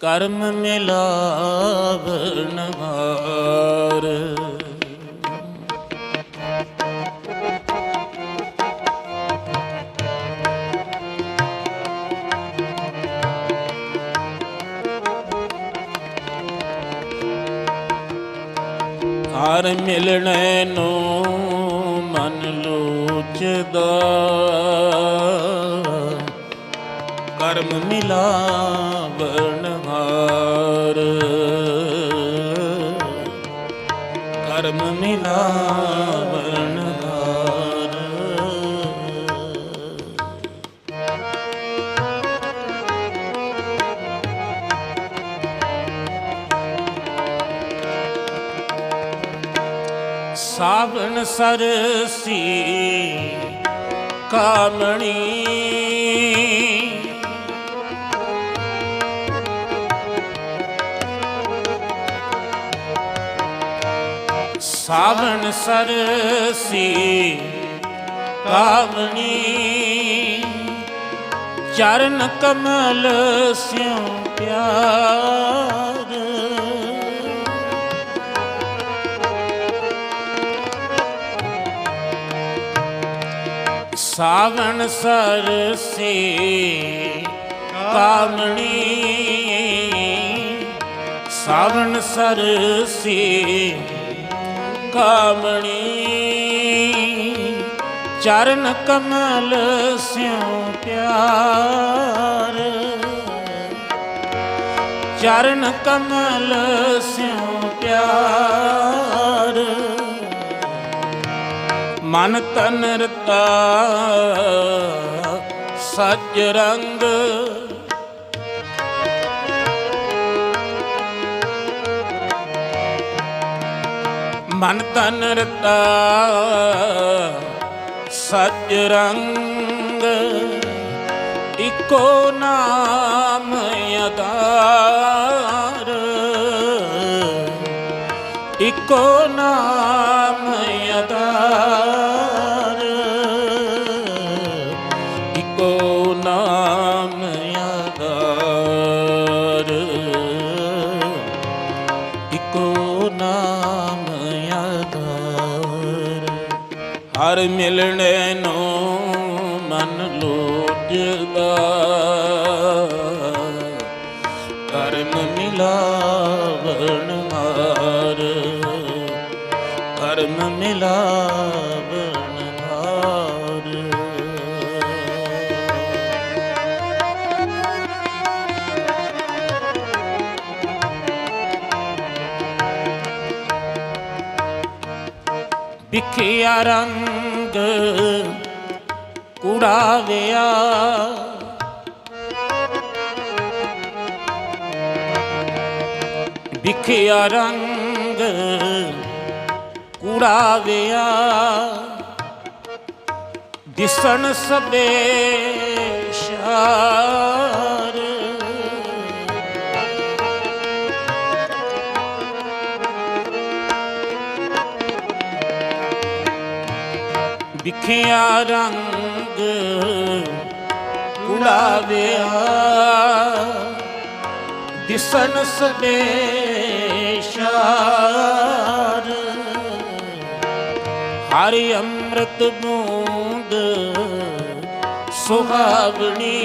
ਕਰਮ ਮਿਲਾਵਣ ਹਾਰ ਹਰ ਮਿਲਣੇ ਨੂੰ ਮਨ ਲੋਚਦਾ। ਕਰਮ ਮਿਲਾਵਣ ਕਰਮ ਮਿਲਾਵਣ ਹਾਰ ਸਾਵਣ ਸਰਸੀ ਕਾਮਣੀ ਸਾਵਣ ਸਰਸੀ ਕਾਮਣੀ ਚਰਨ ਕਮਲ ਸਿਉ ਪਿਆਰ। ਸਾਵਣ ਸਰਸੇ ਕਾਮਣੀ ਸਾਵਣ ਸਰਸੇ ਕਾਮਣੀ ਚਰਨ ਕਮਲ ਸਿਉ ਪਿਆਰ। ਚਰਨ ਕਮਲ ਸਿਉ ਪਿਆਰ। ਮਨ ਤਨ ਰਤਾ ਸੱਜ ਰੰਗ ਮਨ ਤਨ ਰਤਾ ਸੱਜ ਰੰਗ ਇਕੋ ਨਾਮ ਅਦਾਰ ਇਕੋ ਨਾਮ ਅਦਾਰ ਹਰ ਮਿਲਣੇ ਨੂੰ ਮਨ ਲੋਚਦਾ ਕਰਮ ਮਿਲਾਵਣ ਹਾਰ ਕਰਮ ਮਿਲਾਵਣ ਹਾਰ। ਵਿਖਿਆ ਰੰਗ ਕੁੜਾਵਿਆ ਵਿਖਿਆ ਰੰਗ ਕੁੜਾਵਿਆ ਦਿਸਣ ਸਬੇ ਸ਼ਾਰ ਵਿਖਿਆ ਰੰਗ ਕੁੜਾਵਿਆ ਦਿਸਣ ਸਬੇ ਹਰਿ ਅੰਮ੍ਰਿਤ ਬੂੰਦ ਸੁਹਾਵਣੀ।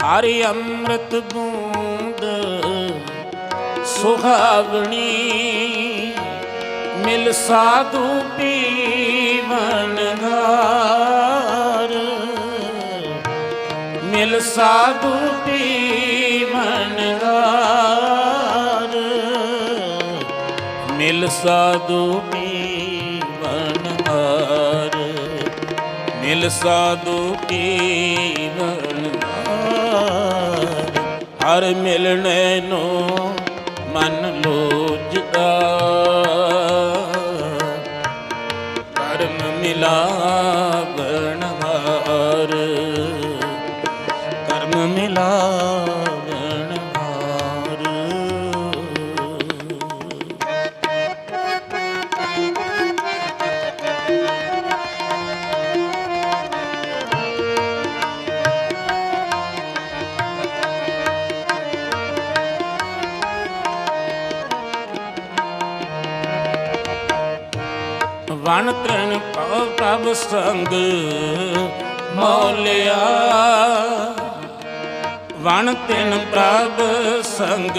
ਹਰਿ ਅੰਮ੍ਰਿਤ ਬੂੰਦ ਸੁਹਾਵਣੀ, ਮਿਲ ਸਾਧੂ ਪੀਵਨ ਘਰ। ਮਿਲ ਸਾਧੂ ਪੀਵਨ ਘਰ। ਮਿਲ ਸਾਧੂ ਪੀਵਨ ਘਰ। ਮਿਲ ਸਾਧੂ ਪੀਵਨ ਘਰ। ਹਰ ਮਿਲਣੇ ਨੂੰ ਮਨ ਲੋਚਦਾ। ਕਰਮ ਮਿਲਾਵਣ ਵਣ ਤ੍ਰਿਣ ਭਉ ਪ੍ਰਭ ਸੰਗ, ਮੌਲਿਆ। ਵਣ ਤਿਨ ਪ੍ਰਭ ਸੰਗ,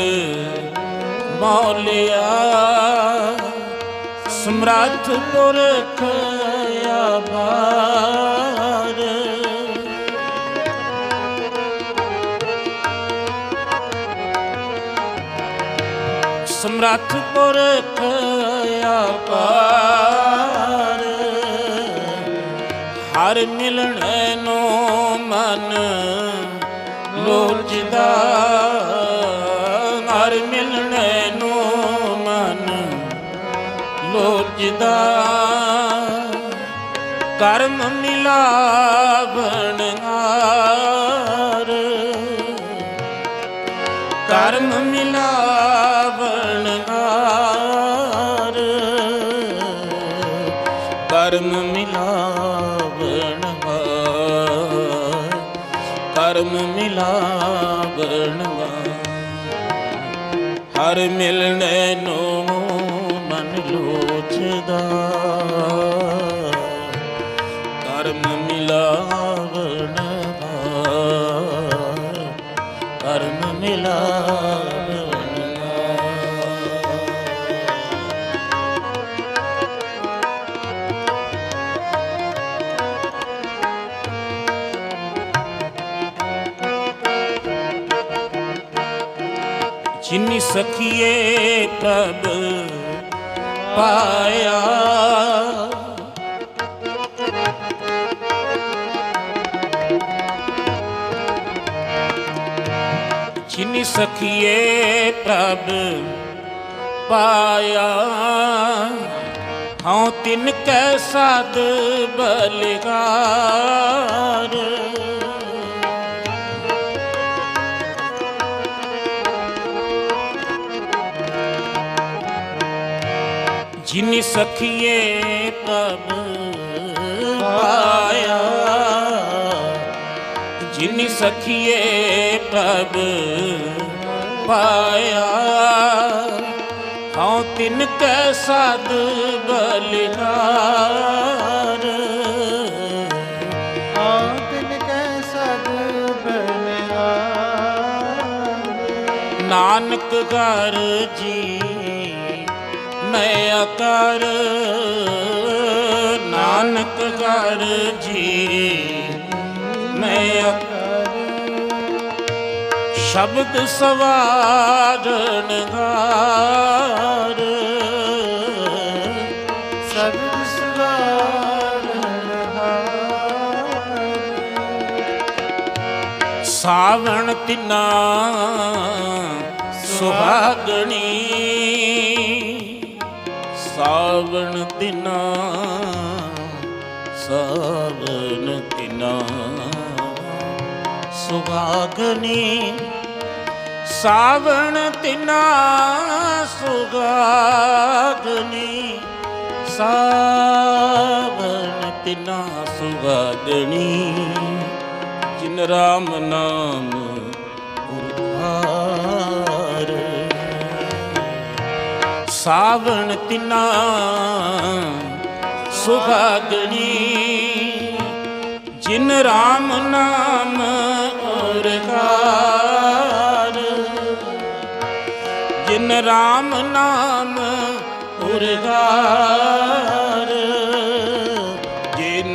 ਮੌਲਿਆ। ਸਮਰੱਥ ਪੁਰਖ ਆਭਾਰ ਸਮਰੱਥ ਪੁਰਖ ਅਪਾਰ ਹਰ ਮਿਲਣ ਨੂੰ ਮਨ ਲੋਚਦਾ। ਹਰ ਮਿਲਣ ਨੂੰ ਮਨ ਲੋਚਦਾ। ਕਰਮ ਮਿਲਾਵਣ ਹਾਰ। ਕਰਮ ਮਿਲਾਵਣ ਹਾਰ। ਕਰਮ ਮਿਲਾ ਕਰਮ ਮਿਲਾਵਣ ਹਾਰ ਹਰ ਮਿਲਣੇ ਨੂੰ ਮਨ ਲੋਚਦਾ। ਜਿਨੀ ਸਖੀਏ ਪ੍ਰਭ ਪਾਇਆ। ਜਿਨੀ ਸਖੀਏ ਪ੍ਰਭ ਪਾਇਆ। ਹਉ ਤਿਨ ਕੈ ਸਾਧ ਬਲਿਹਾਰ ਜਿਨੀ ਸਖੀਏ ਪ੍ਰਭ ਪਾਇਆ। ਜਿਨੀ ਸਖੀਏ ਪ੍ਰਭ ਪਾਇਆ। ਹਉ ਤਿਨ ਕੈ ਬਲਿਹਾਰ ਸਦ ਬਲਿਹਾਰ ਨਾਨਕ ਘਰ ਜੀ ਮੈਂ ਕਰ, ਨਾਨਕ ਘਰ ਜੀ ਮੈਂ ਸ਼ਬਦ ਸਵਾਰਨ ਗਾਰ ਸਬਦ ਸਵਾਰਨ ਹਾਰ ਸਾਵਣ ਤਿਨਾ ਸੁਹਾਗਣੀ ਸਾਵਣ ਤਿਨਾ ਸਾਵਣ ਤਿਨਾ ਸੁਹਾਗਣੀ ਸਾਵਣ ਤਿਨਾ ਸੁਹਾਗਣੀ ਸਾਵਣ ਤਿਨਾ ਸੁਹਾਗਣੀ ਜਿਨ ਰਾਮ ਨਾਮ ਸਾਵਣ ਤਿਨਾ ਸੁਹਾਗਣੀ। ਜਿਨ ਰਾਮ ਨਾਮ ਉਰਗਾਰ ਜਿਨ ਰਾਮ ਨਾਮ ਉਰਗਾਰ